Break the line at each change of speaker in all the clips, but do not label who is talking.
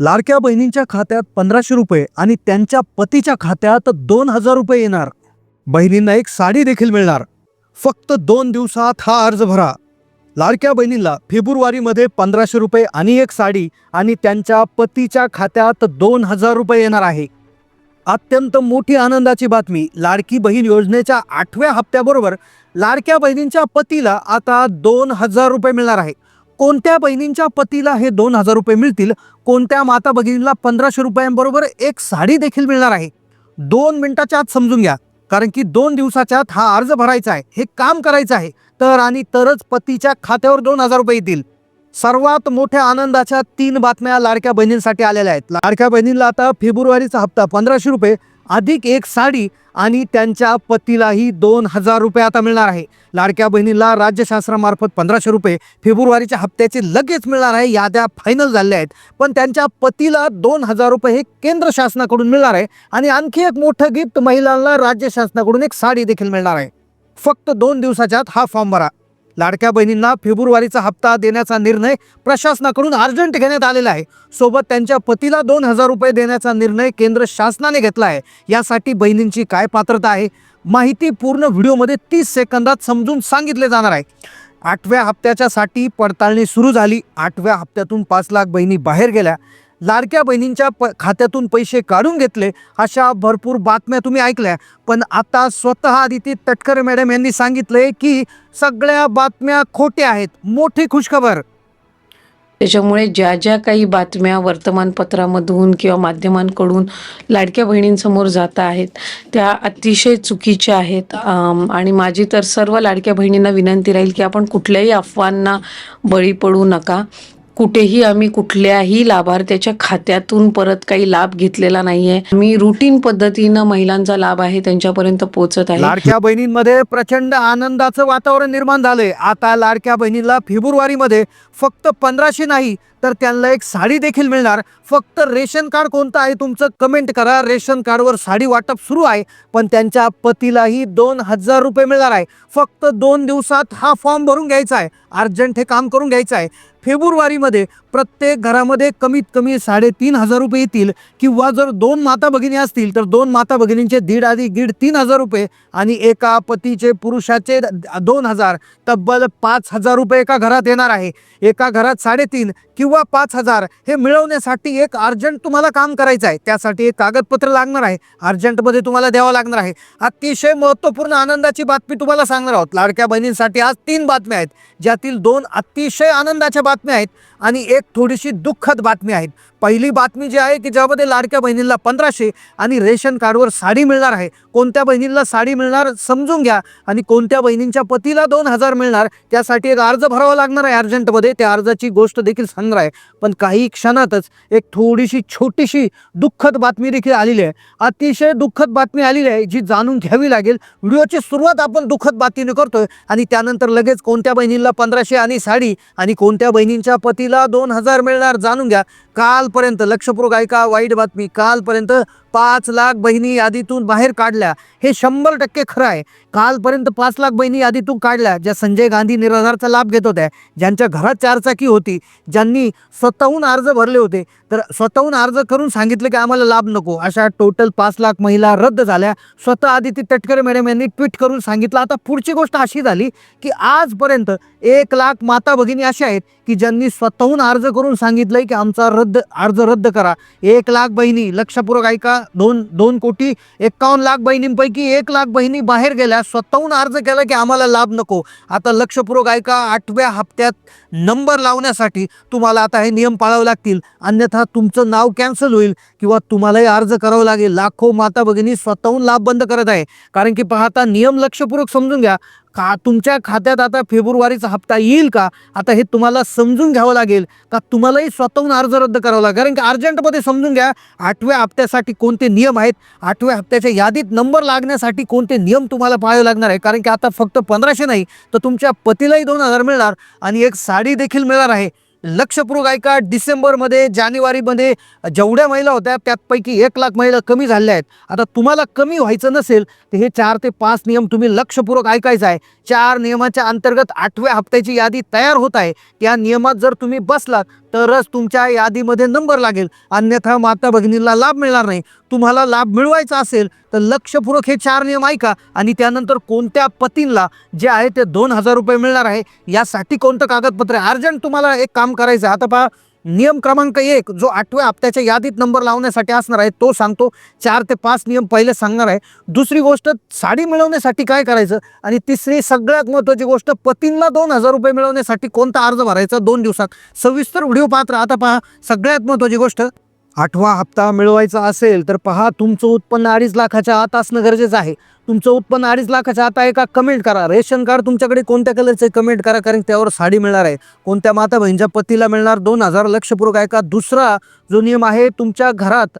लाडक्या बहिणींच्या खात्यात पंधराशे रुपये आणि त्यांच्या पतीच्या खात्यात दोन हजार रुपये येणार. बहिणींना एक साडी देखील मिळणार. फक्त दोन दिवसात हा अर्ज भरा. लाडक्या बहिणींला फेब्रुवारीमध्ये पंधराशे रुपये आणि एक साडी आणि त्यांच्या पतीच्या खात्यात दोन हजार रुपये येणार आहे. अत्यंत मोठी आनंदाची बातमी लाडकी बहीण योजनेच्या आठव्या हप्त्याबरोबर लाडक्या बहिणींच्या पतीला आता दोन हजार रुपये मिळणार आहे. कोणत्या बहिणींच्या पतीला हे दोन हजार रुपये मिळतील? कोणत्या माता भगिनीला पंधराशे रुपयांबरोबर एक साडी देखील मिळणार आहे? दोन मिनिटाच्या आत समजून घ्या. कारण की दोन दिवसाच्या आत हा अर्ज भरायचा आहे. हे काम करायचं आहे. तर आणि तरच पतीच्या खात्यावर दोन हजार रुपये येतील. सर्वात मोठ्या आनंदाच्या तीन बातम्या लाडक्या बहिणींसाठी आलेल्या आहेत. लाडक्या बहिणींला आता फेब्रुवारीचा हप्ता पंधराशे रुपये. अधिक एक साडी आणि त्यांच्या पतीलाही दोन हजार रुपये आता मिळणार आहे. लाडक्या बहिणीला राज्य शासनामार्फत पंधराशे रुपये फेब्रुवारीच्या हप्त्याचे लगेच मिळणार आहे. याद्या फायनल झाल्या आहेत. पण त्यांच्या पतीला दोन हजार रुपये हे केंद्र शासनाकडून मिळणार आहे आणि आणखी एक मोठं गिफ्ट महिलांना राज्य शासनाकडून एक साडी देखील मिळणार आहे. फक्त दोन दिवसाच्या आत हा फॉर्म भरा. लाडक्या बहिणींना फेब्रुवारीचा हप्ता देण्याचा निर्णय प्रशासनाकडून अर्जंट घेण्यात आलेला आहे. सोबत त्यांच्या पतीला दोन हजार रुपये देण्याचा निर्णय केंद्र शासनाने घेतला आहे. यासाठी बहिणींची काय पात्रता आहे? माहिती पूर्ण व्हिडिओमध्ये तीस सेकंदात समजून सांगितले जाणार आहे. आठव्या हप्त्याच्यासाठी पडताळणी सुरू झाली. आठव्या हप्त्यातून पाच लाख बहिणी बाहेर गेल्या. लाडक्या बहिणींच्या प खात्यातून पैसे काढून घेतले अशा भरपूर बातम्या तुम्ही ऐकल्या. पण आता स्वतः आदिती तटकरे मॅडम यांनी सांगितले की सगळ्या बातम्या खोट्या आहेत. मोठी खुशखबर.
त्याच्यामुळे ज्या ज्या काही बातम्या वर्तमानपत्रामधून किंवा माध्यमांकडून लाडक्या बहिणींसमोर जात आहेत त्या अतिशय चुकीच्या आहेत. आणि माझी तर सर्व लाडक्या बहिणींना विनंती राहील की आपण कुठल्याही अफवांना बळी पडू नका. कुठेही आम्ही कुठल्याही लाभार्थ्याच्या खात्यातून परत काही लाभ घेतलेला नाहीये. मी रुटीन पद्धतीनं महिलांचा लाभ आहे त्यांच्यापर्यंत पोहोचत आहे.
लाडक्या बहिणींमध्ये प्रचंड आनंदाचं वातावरण निर्माण झालंय. आता लाडक्या बहिणीला फेब्रुवारीमध्ये फक्त पंधराशे नाही तर त्यांना एक साडी देखील मिळणार. फक्त रेशन कार्ड कोणतं आहे तुमचं? कमेंट करा. रेशन कार्डवर साडी वाटप सुरू आहे पण त्यांच्या पतीलाही दोन हजार रुपये मिळणार आहे. फक्त दोन दिवसात हा फॉर्म भरून घ्यायचा आहे. अर्जंट हे काम करून घ्यायचं आहे. फेब्रुवारीमध्ये प्रत्येक घरामध्ये कमीत कमी साडेतीन हजार रुपये येतील किंवा जर दोन माता भगिनी असतील तर दोन माता भगिनींचे दीड आधी दीड तीन हजार रुपये आणि एका पतीचे पुरुषाचे द- दोन हजार. तब्बल पाच हजार रुपये एका घरात येणार आहे. एका घरात साडेतीन किंवा किंवा पाच हजार हे मिळवण्यासाठी एक अर्जंट तुम्हाला काम करायचं आहे. त्यासाठी एक कागदपत्र लागणार आहे. अर्जंटमध्ये तुम्हाला द्यावं लागणार आहे. अतिशय महत्त्वपूर्ण आनंदाची बातमी तुम्हाला सांगणार आहोत. लाडक्या बहिणींसाठी आज तीन बातम्या आहेत. ज्यातील दोन अतिशय आनंदाच्या बातम्या आहेत आणि एक थोडीशी दुःखद बातमी आहेत पहिली बातमी जी आहे की ज्यामध्ये लाडक्या बहिणींना पंधराशे आणि रेशन कार्डवर साडी मिळणार आहे. कोणत्या बहिणींना साडी मिळणार समजून घ्या आणि कोणत्या बहिणींच्या पतीला दोन हजार मिळणार त्यासाठी एक अर्ज भरावा लागणार आहे अर्जंटमध्ये. त्या अर्जाची गोष्ट देखील सांगणार आहे. पण काही क्षणातच एक थोडीशी छोटीशी दुःखद बातमी देखील आलेली आहे. अतिशय दुःखद बातमी आलेली आहे जी जाणून घ्यावी लागेल. व्हिडिओची सुरुवात आपण दुःखद बातमीने करतोय आणि त्यानंतर लगेच कोणत्या बहिणीला पंधराशे आणि साडी आणि कोणत्या बहिणींच्या पतीला दोन हजार मिळणार जाणून घ्या. कालपर्यंत लक्षपूर्वक ऐका वाईट बातमी. कालपर्यंत पाच लाख बहिणी यादीतून बाहेर काढल्या. हे शंभर टक्के खरं आहे. कालपर्यंत पाच लाख बहिणी यादीतून काढल्या ज्या संजय गांधी निराधारचा लाभ घेत होत्या ज्यांच्या घरात चारचाकी होती ज्यांनी स्वतःहून अर्ज भरले होते. तर स्वतःहून अर्ज करून सांगितलं की आम्हाला लाभ नको. अशा टोटल पाच लाख महिला रद्द झाल्या. स्वतः आदिती तटकरे मॅडम यांनी ट्विट करून सांगितलं. आता पुढची गोष्ट अशी झाली की आजपर्यंत एक लाख माता भगिनी अशा आहेत की ज्यांनी स्वतःहून अर्ज करून सांगितलंय की आमचा रद्द अर्ज रद्द करा. एक लाख बहिणी लक्षपूर्वक ऐका. दोन दोन कोटी एकावन्न लाख बहिणींपैकी एक लाख बहिणी बाहेर गेल्या. स्वतःहून अर्ज केला की आम्हाला लाभ नको. आता लक्षपूर्वक ऐका आठव्या हप्त्यात नंबर लावण्यासाठी तुम्हाला आता हे नियम पाळावे लागतील. अन्यथा तुमचं नाव कॅन्सल होईल किंवा तुम्हालाही अर्ज करावा लागेल. लाखो माता भगिनी स्वतःहून लाभ बंद करत आहे. कारण की पाहता नियम लक्षपूर्वक समजून घ्या. का तुमच्या खात्यात आता फेब्रुवारीचा हप्ता येईल का? आता हे तुम्हाला समजून घ्यावं लागेल का तुम्हालाही स्वतःहून अर्ज रद्द करावा लागेल? कारण की अर्जंटमध्ये समजून घ्या आठव्या हप्त्यासाठी कोणते नियम आहेत? आठव्या हप्त्याच्या यादीत नंबर लागण्यासाठी कोणते नियम तुम्हाला पाळावे लागणार आहे? कारण की आता फक्त पंधराशे नाही तर तुमच्या पतीलाही दोन हजार मिळणार आणि एक साडी देखील मिळणार आहे. लक्षपूर्वक ऐका डिसेंबरमध्ये जानेवारीमध्ये जेवढ्या महिला होत्या त्यापैकी एक लाख महिला कमी झाल्या आहेत. आता तुम्हाला कमी व्हायचं नसेल तर हे चार ते पाच नियम तुम्ही लक्षपूर्वक ऐकायचं आहे. चार नियमाच्या अंतर्गत आठव्या हप्त्याची यादी तयार होत आहे. त्या नियमात जर तुम्ही बसलात तरच तुमच्या यादीमध्ये नंबर लागेल. अन्यथा माता भगिनीला लाभ मिळणार नाही. तुम्हाला लाभ मिळवायचा असेल तर लक्षपूर्वक हे चार नियम ऐका आणि त्यानंतर कोणत्या पतींना जे आहे ते दोन हजार रुपये मिळणार आहे यासाठी कोणतं कागदपत्र आहे? अर्जंट तुम्हाला एक काम करायचं आहे. आता पहा नियम क्रमांक एक जो आठव्या हप्त्याच्या यादीत नंबर लावण्यासाठी असणार आहे तो सांगतो चार ते पाच नियम पहिले सांगणार आहे. दुसरी गोष्ट साडी मिळवण्यासाठी काय करायचं? आणि तिसरी सगळ्यात महत्त्वाची गोष्ट पतींना दोन हजार रुपये मिळवण्यासाठी कोणता अर्ज भरायचा? दोन दिवसात. सविस्तर व्हिडिओ पात्र आता पहा सगळ्यात महत्त्वाची गोष्ट आठवा हप्ता मिळवायचा असेल तर पहा तुमचं उत्पन्न अडीच लाखाच्या आत असणं गरजेचं आहे. तुमचं उत्पन्न अडीच लाखाच्या आत आहे का कमेंट करा. रेशन कार्ड तुमच्याकडे कोणत्या कलरचे कमेंट करा कारण त्यावर साडी मिळणार आहे. कोणत्या माता बहिणीच्या पतीला मिळणार दोन हजार लक्षपूर्वक. आहे का दुसरा जो नियम आहे तुमच्या घरात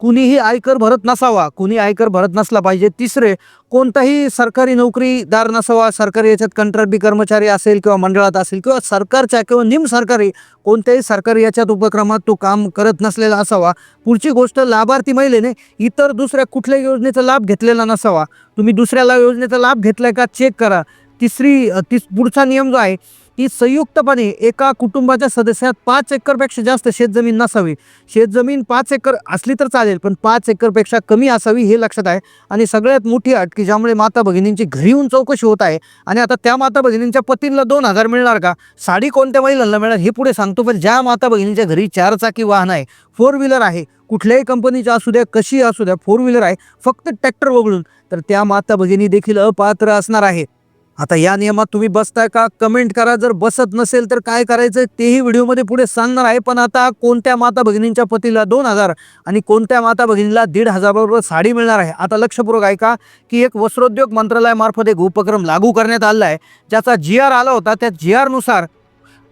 कुणीही आयकर भरत नसावा कुणी आयकर भरत नसला पाहिजे. तिसरे कोणताही सरकारी नोकरीदार नसावा सरकारी याच्यात कंत्राटी कर्मचारी असेल किंवा मंडळात असेल किंवा सरकारच्या किंवा निम सरकारी कोणत्याही सरकारी याच्यात उपक्रमात तो काम करत नसलेला असावा. पुढची गोष्ट लाभार्थी महिलेने इतर दुसऱ्या कुठल्याही योजनेचा लाभ घेतलेला नसावा. तुम्ही दुसऱ्याला योजनेचा लाभ घेतलाय का? चेक करा. तिसरी तिस पुढचा नियम जो आहे ही संयुक्तपणे एका कुटुंबाच्या सदस्यात पाच एकरपेक्षा जास्त शेतजमीन नसावी. शेतजमीन पाच एकर असली तर चालेल पण पाच एकरपेक्षा कमी असावी हे लक्षात आहे. आणि सगळ्यात मोठी अट की ज्यामुळे माता भगिनींची घरी येऊन चौकशी होत आहे. आणि आता त्या माता भगिनींच्या पतींना दोन हजार मिळणार का? साडी कोणत्या महिलांना मिळणार हे पुढे सांगतो पण ज्या माता भगिनींच्या घरी चारचाकी वाहन आहे फोर व्हीलर आहे कुठल्याही कंपनीच्या असू द्या कशी असू द्या फोर व्हीलर आहे फक्त ट्रॅक्टर वगळून तर त्या माता भगिनी देखील अपात्र असणार आहे. आता या नियमात तुम्ही बसताय का? कमेंट करा. जर बसत नसेल तर काय करायचं तेही व्हिडिओमध्ये पुढे सांगणार आहे. पण आता कोणत्या माता भगिनींच्या पतीला दोन हजार आणि कोणत्या माता भगिनीला दीड हजाराबरोबर साडी मिळणार आहे? आता लक्षपूर्वक ऐका की एक वस्त्रोद्योग मंत्रालयामार्फत एक उपक्रम लागू करण्यात आला आहे. ज्याचा जी आर आला होता. त्या जी आरनुसार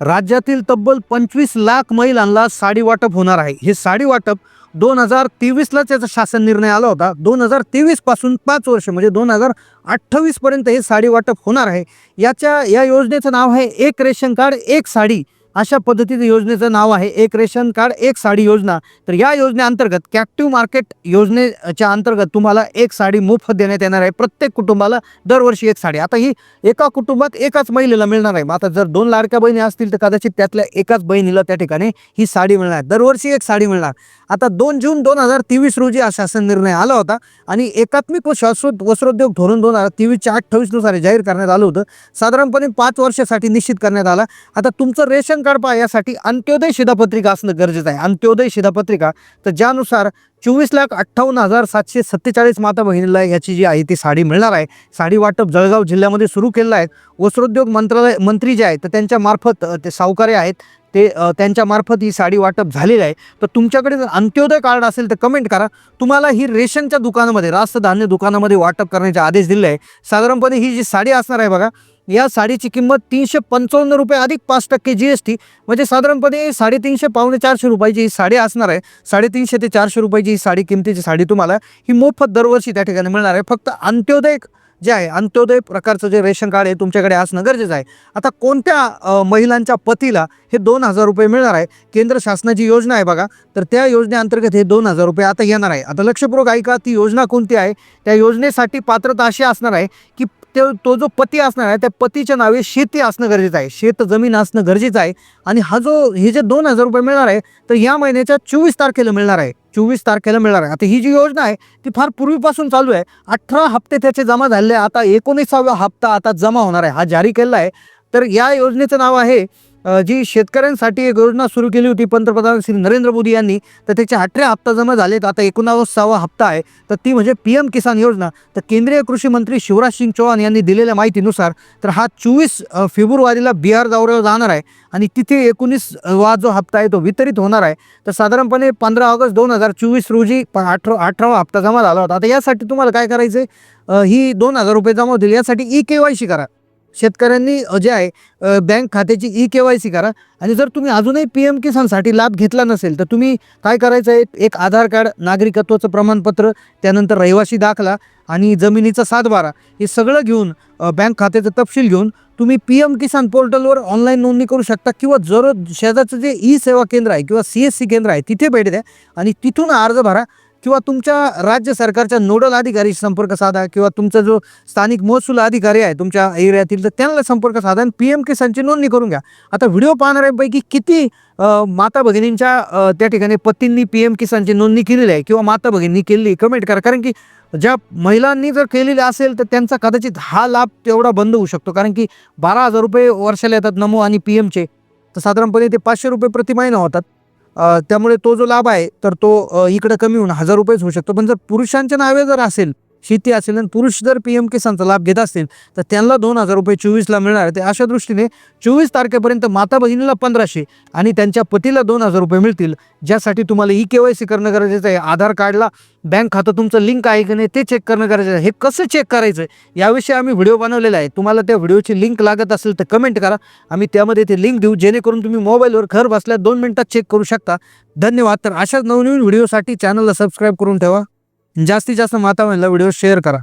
राज्यातील तब्बल पंचवीस लाख महिलांना साडी वाटप होणार आहे. हे साडी वाटप दोन हजार तेवीसलाच याचा शासन निर्णय आला होता. दोन हजार तेवीसपासून पाच वर्ष म्हणजे दोन हजार अठ्ठावीसपर्यंत हे साडी वाटप होणार आहे. याच्या या योजनेचं नाव आहे एक रेशन कार्ड एक साडी. अशा पद्धतीचं योजनेचं नाव आहे. एक रेशन कार्ड एक साडी योजना. तर या योजनेअंतर्गत कॅप्टिव्ह मार्केट योजनेच्या अंतर्गत तुम्हाला एक साडी मोफत देण्यात येणार आहे. प्रत्येक कुटुंबाला दरवर्षी एक साडी. आता ही एका कुटुंबात एकाच महिलेला मिळणार आहे. मग आता जर दोन लाडक्या बहिणी असतील तर कदाचित त्यातल्या एकाच बहिणीला त्या ठिकाणी ही साडी मिळणार. दरवर्षी एक साडी मिळणार. आता दोन जून दोन हजार तेवीस रोजी हा शासन निर्णय आला होता आणि एकात्मिक व शाश्वत वस्त्रोद्योग धोरण दोन हजार तेवीसच्या अठ्ठावीसनुसार जाहीर करण्यात आलं होतं. साधारणपणे पाच वर्षासाठी निश्चित करण्यात आला. आता तुमचं रेशन कार्ड पहा यासाठी अंत्योदय शिधापत्रिका असणं गरजेचं आहे. अंत्योदय शिधापत्रिका तर ज्यानुसार चोवीस लाख अठ्ठावन्न हजार सातशे सत्तेचाळीस माता बहिणीला याची जी आहे ती साडी मिळणार आहे. साडी वाटप जळगाव जिल्ह्यामध्ये सुरू केलेलं आहे. वस्त्रोद्योग मंत्रालय मंत्री जे आहेत तर त्यांच्या मार्फत ते सावकारे आहेत. ते त्यांच्यामार्फत त्यांच्या मार्फत ही साडी वाटप झालेलं आहे. तर तुमच्याकडे जर अंत्योदय कार्ड असेल तर कमेंट करा. तुम्हाला ही रेशनच्या दुकानामध्ये रास्त धान्य दुकानामध्ये वाटप करण्याचे आदेश दिले आहे. साधारणपणे ही जी साडी असणार आहे बघा या साडीची किंमत तीनशे पंचावन्न रुपये अधिक पाच टक्के जी एस टी म्हणजे साधारणपणे साडेतीनशे पावणे चारशे रुपयाची ही साडी असणार आहे. साडेतीनशे ते चारशे रुपयाची ही साडी किमतीची साडी तुम्हाला ही मोफत दरवर्षी त्या ठिकाणी मिळणार आहे. फक्त अंत्योदय जे आहे अंत्योदय प्रकारचं जे रेशन कार्ड आहे तुमच्याकडे असणं गरजेचं आहे. आता कोणत्या महिलांच्या पतीला हे दोन हजार रुपये मिळणार आहे? केंद्र शासनाची योजना आहे बघा. तर त्या योजनेअंतर्गत हे दोन हजार रुपये आता येणार आहे. आता लक्षपूर्वक ऐका ती योजना कोणती आहे? त्या योजनेसाठी पात्रता अशी असणार आहे की ते तो जो पती असणार आहे त्या पतीच्या नावे शेती असणं गरजेचं आहे. शेत जमीन असणं गरजेचं आहे. आणि हा जो हे जे दोन हजार रुपये मिळणार आहे तर या महिन्याच्या चोवीस तारखेला मिळणार आहे. चोवीस तारखेला मिळणार आहे. आता ही जी योजना आहे ती फार पूर्वीपासून चालू आहे. अठरा हप्ते त्याचे जमा झालेले आहे. आता एकोणीसावा हप्ता आता जमा होणार आहे. हा जारी केलेला आहे. तर या योजनेचं नाव आहे जी शेतकऱ्यांसाठी एक योजना सुरू केली होती पंतप्रधान श्री नरेंद्र मोदी यांनी तर त्याचे अठरा हप्ता जमा झालेत. आता एकोणावसावा हप्ता आहे. तर ती म्हणजे पी एम किसान योजना. तर केंद्रीय कृषी मंत्री शिवराज सिंग चौहान यांनी दिलेल्या माहितीनुसार तर हा चोवीस फेब्रुवारीला बिहार दौऱ्यावर जाणार आहे. आणि तिथे एकोणीस वा जो हप्ता आहे तो वितरित होणार आहे. तर साधारणपणे पंधरा ऑगस्ट दोन हजार चोवीस रोजी अठरा अठरावा हप्ता जमा झाला होता. आता यासाठी तुम्हाला काय करायचं आहे ही दोन हजार रुपये जमा होतील. यासाठी ई के वाय सी करा. शेतकऱ्यांनी जे आहे बँक खात्याची ई के वाय सी करा. आणि जर तुम्ही अजूनही पी एम किसानसाठी लाभ घेतला नसेल तर तुम्ही काय करायचं आहे? एक आधार कार्ड नागरिकत्वाचं प्रमाणपत्र त्यानंतर रहिवासी दाखला आणि जमिनीचा सातबारा हे सगळं घेऊन बँक खात्याचं तपशील घेऊन तुम्ही पी एम किसान पोर्टलवर ऑनलाईन नोंदणी करू शकता किंवा जर शेजारचं जे ई सेवा केंद्र आहे किंवा सी एस सी केंद्र आहे तिथे भेट द्या आणि तिथून अर्ज भरा. किंवा तुमच्या राज्य सरकारच्या नोडल अधिकारीशी संपर्क साधा किंवा तुमचा जो स्थानिक महसूल अधिकारी आहे तुमच्या एरियातील तर त्यांना संपर्क साधा आणि पी एम किसानची नोंदणी करून घ्या. आता व्हिडिओ पाहणाऱ्यांपैकी किती माता भगिनींच्या त्या ठिकाणी पतींनी पी एम किसानची नोंदणी केलेली आहे किंवा माता भगिनींनी केलेली कमेंट करा. कारण की ज्या महिलांनी जर केलेली असेल तर त्यांचा कदाचित हा लाभ तेवढा बंद होऊ शकतो. कारण की बारा हजार रुपये वर्षाला येतात नमो आणि पी एमचे. तर साधारणपणे ते पाचशे रुपये प्रति महिना होतात. त्यामुळे तो जो लाभ आहे तर तो इकडं कमी होऊन हजार रुपयेच होऊ शकतो. पण जर पुरुषांच्या नावे जर असेल शेती असेल आणि पुरुष जर पी एम किसानचा लाभ घेत असतील तर त्यांना दोन हजार रुपये चोवीसला मिळणार. आहे. ते अशा दृष्टीने चोवीस तारखेपर्यंत माता भगिनीला पंधराशे आणि त्यांच्या पतीला दोन हजार रुपये मिळतील. ज्यासाठी तुम्हाला ई के वाय सी करणं गरजेचं आहे. आधार कार्डला बँक खातं तुमचं लिंक आहे की नाही ते चेक करणं गरजेचं आहे. हे कसं चेक करायचं आहे याविषयी आम्ही व्हिडिओ बनवलेला आहे. तुम्हाला त्या व्हिडिओची लिंक लागत असेल तर कमेंट करा. आम्ही त्यामध्ये ते लिंक देऊ जेणेकरून तुम्ही मोबाईलवर घर बसल्या दोन मिनिटात चेक करू शकता. धन्यवाद. तर अशाच नवनवीन व्हिडिओसाठी चॅनलला सबस्क्राईब करून ठेवा. जास्तीत जास्त माता महिला व्हिडिओ शेअर करा.